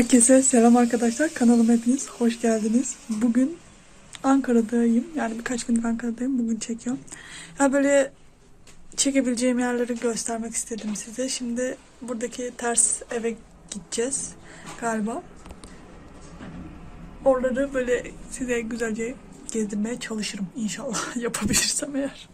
Herkese selam arkadaşlar. Kanalıma hepiniz hoş geldiniz. Bugün Ankara'dayım. Yani birkaç günlük Ankara'dayım. Bugün çekiyorum. Ya böyle çekebileceğim yerleri göstermek istedim size. Şimdi buradaki ters eve gideceğiz galiba. Oraları böyle size güzelce gezdirmeye çalışırım inşallah yapabilirsem eğer.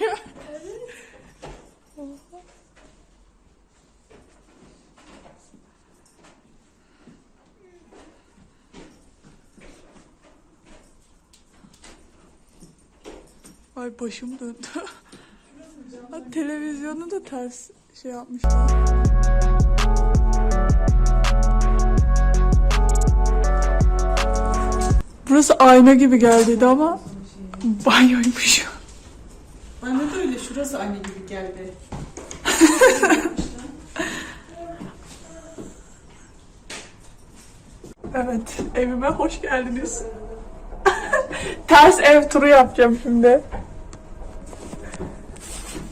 Yürüyor. Ay başım döndü. Ha, televizyonu da ters şey yapmışlar. Burası ayna gibi geldiydi ama banyoymuş. Şurası anne gibi geldi. Evet, evime hoş geldiniz. Ters ev turu yapacağım şimdi.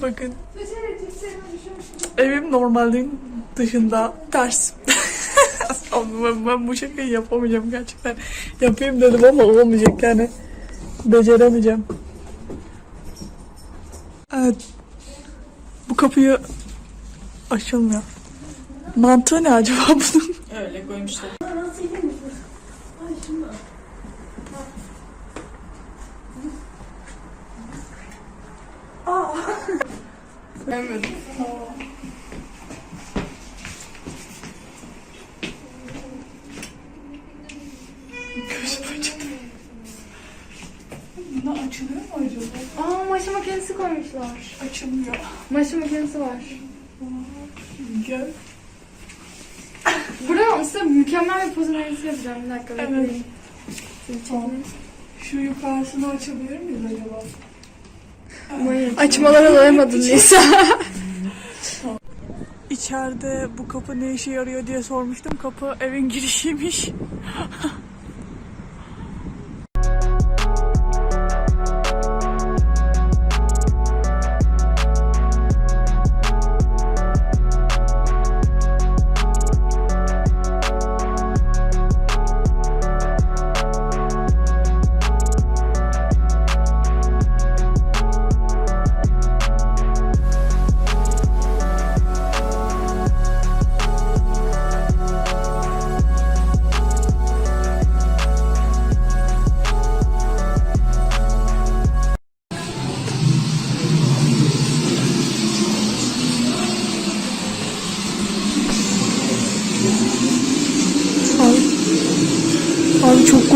Bakın. Evim normalin dışında ters. Ben, ben bu şakayı yapamayacağım gerçekten. Yapayım dedim ama olmayacak yani. Beceremeyeceğim. Evet. Bu kapıyı açılmıyor. Mantığı ne acaba bunun? Öyle koymuşlar. Evet. Gözüm acıdı. Buna açılıyor mu acaba? Aa maşa makinesi koymuşlar. Açılmıyor. Maşa makinesi var. Gel. Burada size mükemmel bir pozun aynısı yapacağım. Bir dakika Evet. bekleyin. Sizi Tamam. çekeyim. Şu yukarısını açabilir miyiz acaba? Açmalara doyamadın Nisa. İçeride bu kapı ne işe yarıyor diye sormuştum. Kapı evin girişiymiş.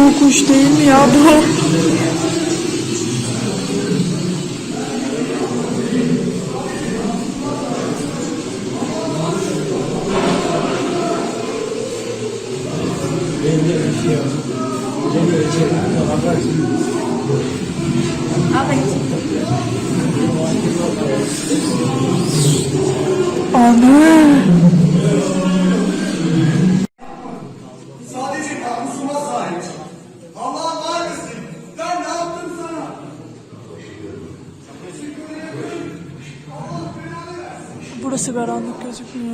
çok korkunç değil mi ya bu? Karanlık gözükmüyor.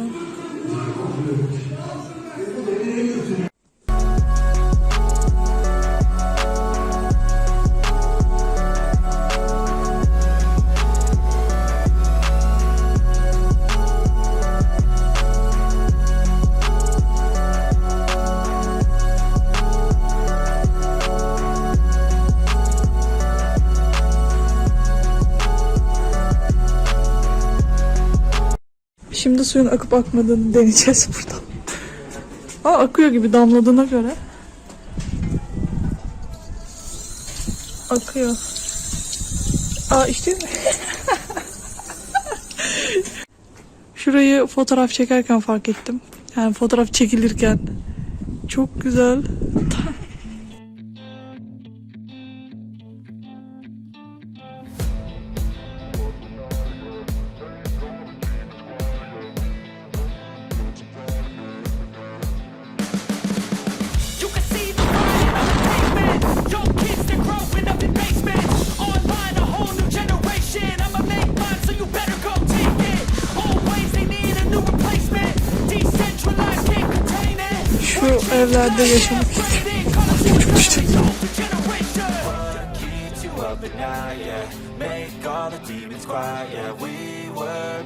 Şimdi suyun akıp akmadığını deneyeceğiz buradan. Aa akıyor gibi damladığına göre. Akıyor. Aa işte Şurayı fotoğraf çekerken fark ettim. Yani fotoğraf çekilirken. Çok güzel.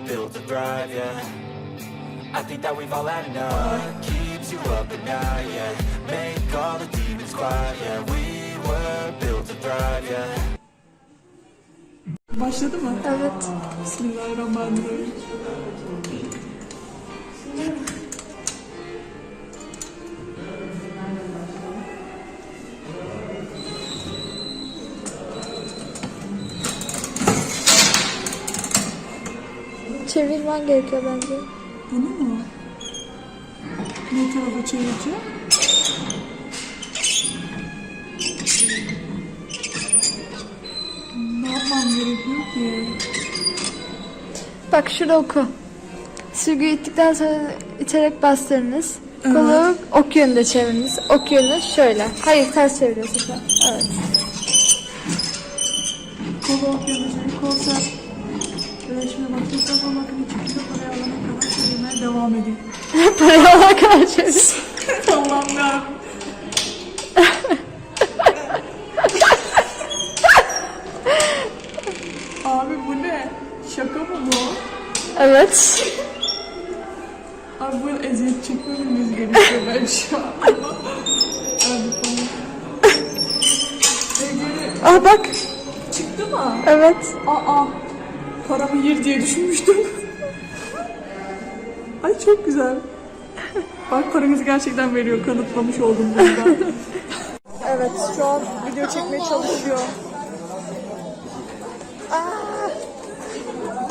Built to thrive, yeah. I think that we've all had enough. Keeps you up at night, yeah. Make all the demons quiet, yeah. We were built to thrive, yeah. Başladı mı? Evet. Bismillahirrahmanirrahim. Çevirmen gerekiyor bence. Bunu mu? Ne tarafa çevireceğim? Ne yapmam gerekiyor ki? Bak şurada oku. Sürgüyü ittikten sonra iterek bastırınız. Kolu ok yönünde çeviriniz. Ok yönü şöyle. Hayır ters çeviriyorsun. Evet. Kolu okyanusunu konser. Birleşmeye başladıktan sonra bakın çıkınca parayı alana kadar çevirmeye devam edeyim. Parayı alana kadar çevir. Allah'ım ya. Abi bu ne? Şaka mı bu? Evet. Abi bu eziyet çekmememiz gerekiyor ben şu an. Hadi tamam. Ah bak. çıktı mı? Evet. Aa, paramı yer diye düşünmüştüm. Ay çok güzel. Bak paramızı gerçekten veriyor, kanıtlamış oldum bundan. evet, şu an video çekmeye çalışıyor. Aa,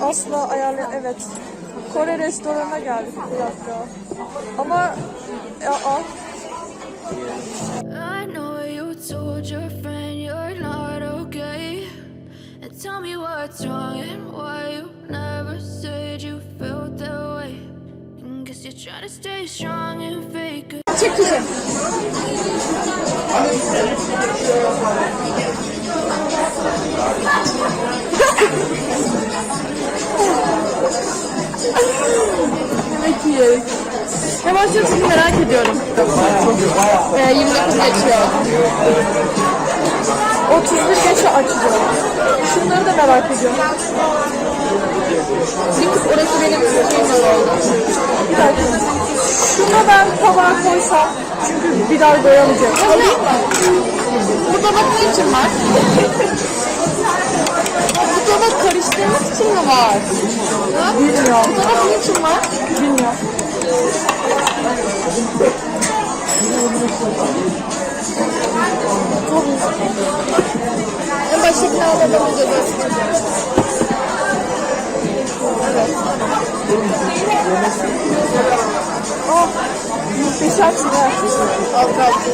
asla ayarlı, evet. Kore restoranına geldik bir dakika. Ama, aa, I know you told your friend you're not tell me what's wrong and why you never said you felt that way. And guess you're trying to stay strong and fake it. çek kızım. Yemek yiyerek. Ne başlıyor şimdi merak ediyorum. Ee, 29 geçiyor. 31 geçe açacağım. Şunları da merak ediyorum. Çünkü orası benim şeyim oldu. Bir dakika. Şuna ben tabağa koysam çünkü bir daha doyamayacağım. Alayım mı? Bu tabak ne için var? Bu tabak karıştırmak için mi var? Bilmiyorum. Bu tabak ne için var? Bilmiyorum. En. Oh.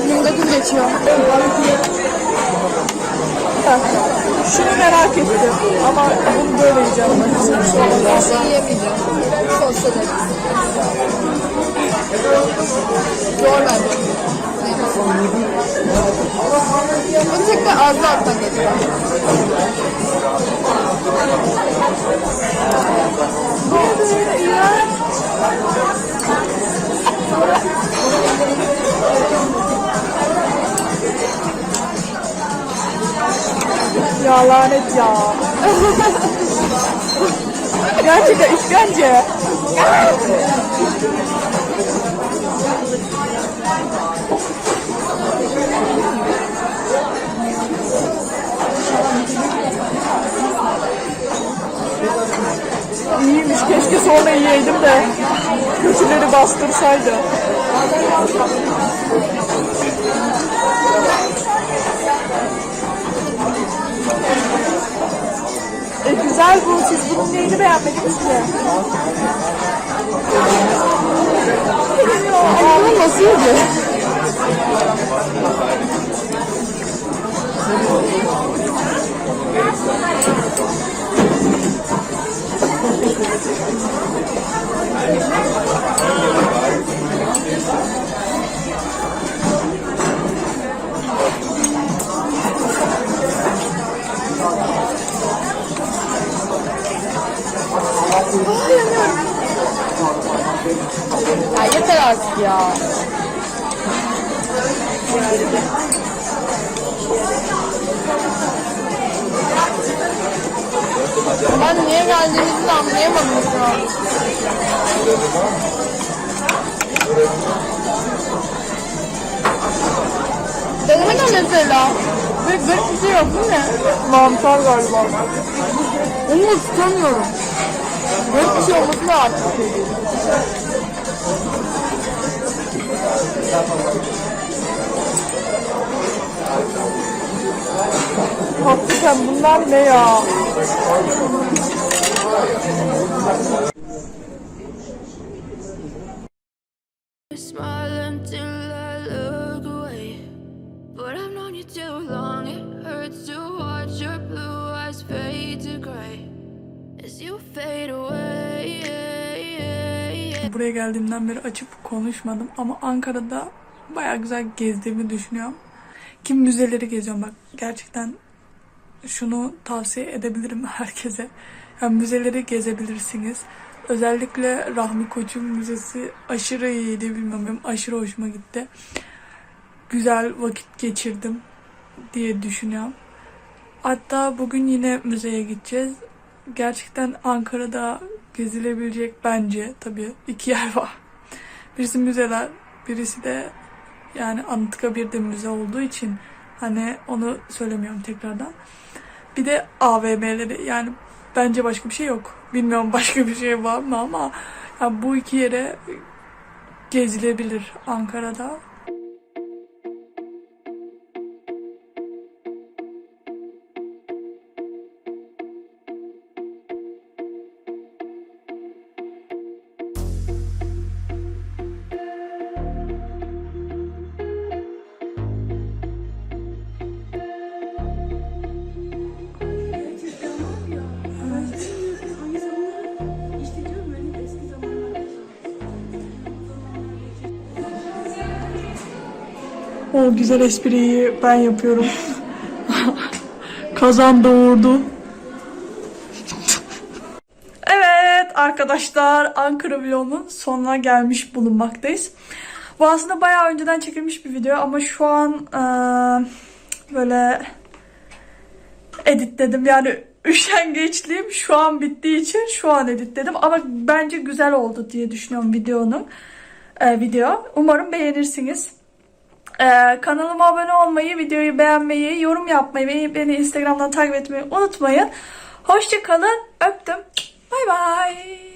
29 geçiyor. Bir dakika. Şunu merak ettim ama bunu böyle yiyeceğim. Ben seni yemeyeceğim. Sos ederim. Zor. Bu tek de ağzı alttan geliyor. Ya lanet ya. Gerçekten işkence. Keşke sonra yiyeydim de kötüleri bastırsaydı. E, güzel bu. Siz bunun neyini beğenmediniz ki? Ağzı nasıl yedi? Ya yeter artık ya. Ben niye geldiğimizi de anlayamadım şu an. Deneme de mesela. Bir bir şey yok değil mi? Mantar galiba. Onu da tutamıyorum. Garip bir şey olması lazım. As you fade away. Buraya geldiğimden beri açıp konuşmadım ama Ankara'da baya güzel gezdiğimi düşünüyorum. Kim müzeleri geziyorum bak gerçekten şunu tavsiye edebilirim herkese. Yani müzeleri gezebilirsiniz. Özellikle Rahmi Koç'un müzesi aşırı iyiydi bilmiyorum benim aşırı hoşuma gitti. Güzel vakit geçirdim diye düşünüyorum. Hatta bugün yine müzeye gideceğiz. Gerçekten Ankara'da gezilebilecek bence tabii iki yer var. Birisi müzeler, birisi de yani Anıtkabir'de müze olduğu için hani onu söylemiyorum tekrardan. Bir de AVM'leri yani bence başka bir şey yok. Bilmiyorum başka bir şey var mı ama ya bu iki yere gezilebilir Ankara'da. O güzel espriyi ben yapıyorum. Kazan doğurdu. Evet arkadaşlar Ankara vlogunun sonuna gelmiş bulunmaktayız. Bu aslında bayağı önceden çekilmiş bir video ama şu an eee, böyle editledim. Yani üşengeçliğim şu an bittiği için şu an editledim. Ama bence güzel oldu diye düşünüyorum videonun. eee, video. Umarım beğenirsiniz. Ee, kanalıma abone olmayı, videoyu beğenmeyi, yorum yapmayı ve beni Instagram'dan takip etmeyi unutmayın. Hoşçakalın. Öptüm. Bay bay.